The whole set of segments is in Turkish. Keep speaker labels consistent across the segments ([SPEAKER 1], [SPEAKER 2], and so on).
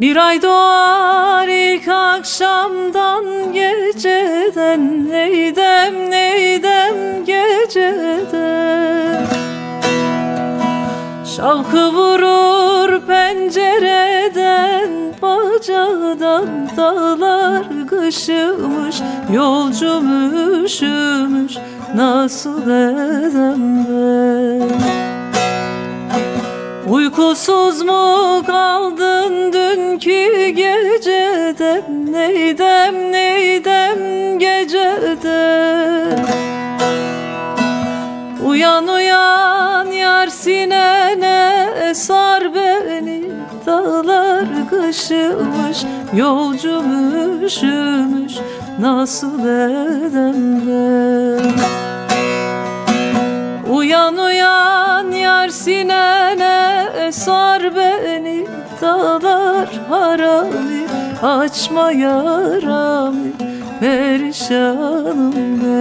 [SPEAKER 1] Bir ay doğar ilk akşamdan geceden. Neydem neydem geceden? Şavkı vurur Bacadan dağlar kışımış Yolcum üşümüş nasıl edem ben? Uykusuz mu kaldın dünkü geceden? Neydem neydem geceden? Uyan uyan yar sinene sar beni Dağlar kışımış yolcum üşümüş Nasıl edem ben Uyan uyan yar sinene sar beni Dağlar harami açma yarami Perişanım ben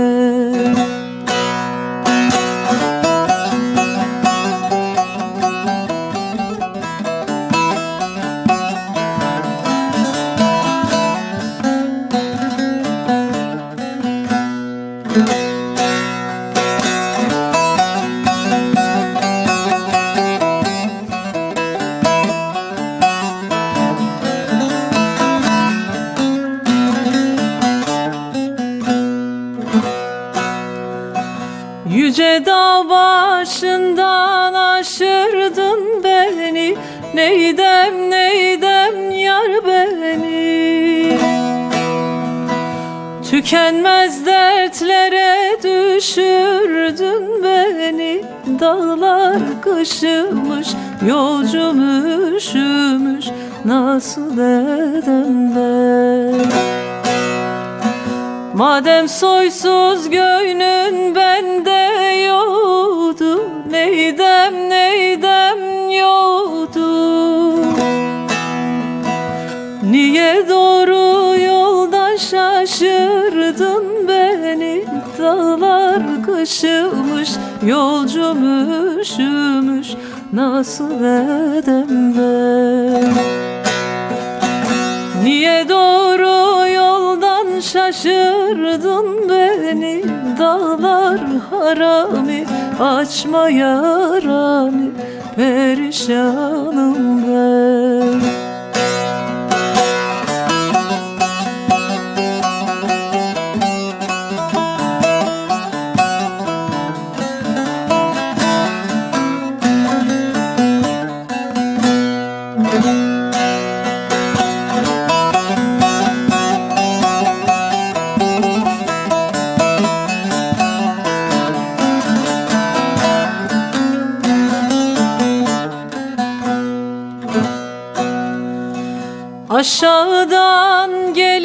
[SPEAKER 1] Yüce dağ başından aşırdın beni. Neydem neydem yar beni? Tükenmez dertlere düşürdün beni. Dağlar kışımış yolcum üşümüş. Nasıl edem ben Madem soysuz göynün bende yoktu Neydem neydem yoktu? Niye doğru yoldan şaşırdın beni? Dağlar kışımış yolcum üşümüş Nasıl edem ben? Niye doğru şaşırdın beni Dağlar harami açma yarami Perişanım ben Aşağıdan gelir